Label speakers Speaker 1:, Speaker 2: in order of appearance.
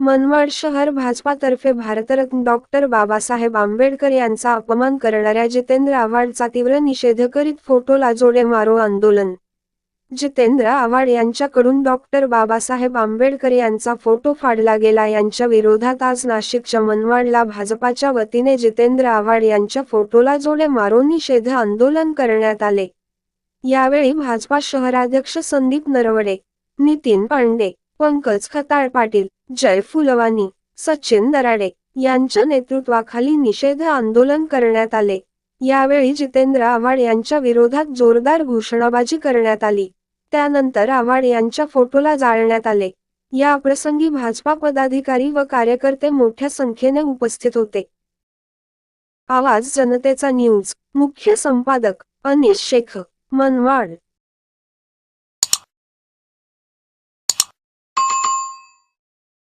Speaker 1: मनमाड शहर भाजपातर्फे भारतरत्न डॉक्टर बाबासाहेब आंबेडकर यांचा अपमान करणाऱ्या जितेंद्र आव्हाडचा तीव्र निषेध करीत फोटोला जोडे मारो आंदोलन. जितेंद्र आव्हाड यांच्याकडून डॉक्टर बाबासाहेब आंबेडकर यांचा फोटो फाडला गेला. यांच्या विरोधात आज नाशिकच्या मनमाडला भाजपाच्या वतीने जितेंद्र आव्हाड यांच्या फोटोला जोडे मारो निषेध आंदोलन करण्यात आले. यावेळी भाजपा शहराध्यक्ष संदीप नरवडे नितीन पांडे पंकज खताळ पाटील जयफुलवानी सचिन दराडे यांच्या नेतृत्वाखाली निषेध आंदोलन करण्यात आले. यावेळी जितेंद्र आव्हाड यांच्या विरोधात जोरदार घोषणाबाजी करण्यात आली. त्यानंतर आव्हाड यांच्या फोटोला जाळण्यात आले. या प्रसंगी भाजपा पदाधिकारी व कार्यकर्ते मोठ्या संख्येने उपस्थित होते. आवाज जनतेचा न्यूज मुख्य संपादक अनिश शेख मनवाड.